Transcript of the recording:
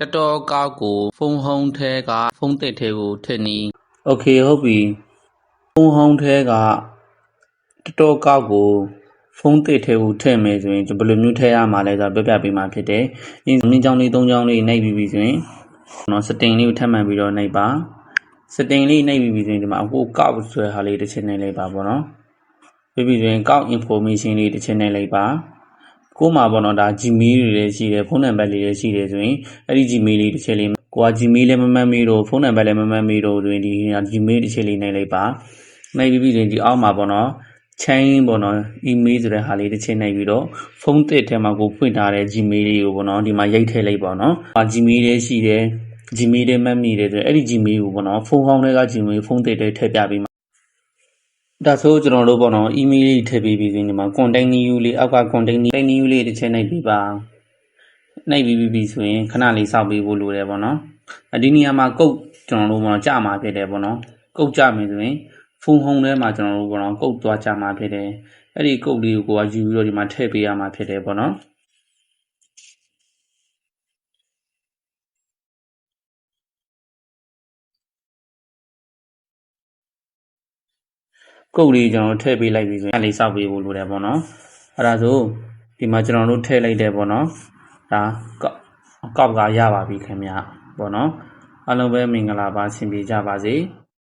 တတော်ကောက်ကိုဖုန်းဟုံးထဲကဖုန်းတစ်ထဲကိုထည့်နီး โอเคဟုတ်ပြီဖုန်းဟောင်းထဲကတတော်ကောက်ကိုဖုန်းတစ်ထဲကိုထည့်မယ်ဆိုရင်ဘယ်လိုမျိုးထည့်ရမှာလဲဆိုတော့ပြပြပေးမှာဖြစ်တယ်။အင်းမင်းချောင်းလေး၃ချောင်းလေးနှိပ်ပြီးပြီဆိုရင်နော်စတင်လေးကိုထပ်မှန်ပြီးတော့နှိပ်ပါစတင်လေးနှိပ်ပြီးပြီဆိုရင်ဒီမှာအခုကောက်ဆိုတဲ့ဟာလေးတစ်ချက်နှိပ်လိုက်ပါပေါ့နော်။ပြီးပြီဆိုရင်ကောက် information လေးတစ်ချက်နှိပ်လိုက်ပါ ကို့မှာပေါ့နော်ဒါ Gmail တွေလည်းရှိတယ်ဖုန်းနံပါတ်လေးလည်းရှိတယ်ဆိုရင်အဲ့ဒီ Gmail လေးတစ်ချက်လေးကိုက Gmail လည်းမမှတ်မိတော့ဖုန်းနံပါတ်လည်းမမှတ်မိတော့ဆိုရင်ဒီ Gmail တစ်ချက်လေးနှိပ်လိုက်ပါနှိပ်ပြီးပြီဆိုရင်ဒီအောက်မှာပေါ့နော် chain ပေါ့နော် email ဆိုတဲ့ဟာလေးတစ်ချက်နှိပ်ပြီးတော့ဖုန်းတစ်ထဲမှာကိုဖွင့်ထားတဲ့ Gmail လေးကိုပေါ့နော်ဒီမှာရိုက်ထည့်လိုက်ပါတော့။အာ Gmail လေးရှိတယ် Gmail လေးမှတ်မိတယ်ဆိုရင်အဲ့ဒီ Gmail ကိုပေါ့နော်ဖုန်းဟောင်းတွေက Gmail ဖုန်းတစ်ထဲထည့်ပြပေးမှာ ဒါဆိုကျွန်တော်တို့ပေါ့နော် email လေးထည့်ပေးပြီးဆိုရင်ဒီမှာ contact new လေးအောက်က contact new လေးတစ်ချက်နှိပ်ပြီးပါနှိပ်ပြီးပြီဆိုရင်ခဏလေးစောင့်ပေးဖို့လိုတယ်ပေါ့နော်အဒီနေရာမှာကုတ်ကျွန်တော်တို့ပေါ့နော်ကြာမှာဖြစ်တယ်ပေါ့နော်ကုတ်ကြမယ်ဆိုရင်ဖုန်းဟုံးထဲမှာကျွန်တော်တို့ပေါ့နော်ကုတ်သွားကြမှာဖြစ်တယ်အဲ့ဒီကုတ်လေးကိုကိုကယူပြီးတော့ဒီမှာထည့်ပေးရမှာဖြစ်တယ်ပေါ့နော် ကုတ်လေးကျွန်တော်တို့ထည့်ပေးလိုက်ပြီဆိုရင်အဲ့လေးစောင့်ပေးဖို့လိုတယ်ပေါ့နော်အဲ့ဒါဆိုဒီမှာကျွန်တော်တို့ထည့်လိုက်တယ်ပေါ့နော်ဒါကောက်ကောက်ကရပါပြီခင်ဗျပေါ့နော်အားလုံးပဲမင်္ဂလာပါဆင်ပြေကြပါစေ။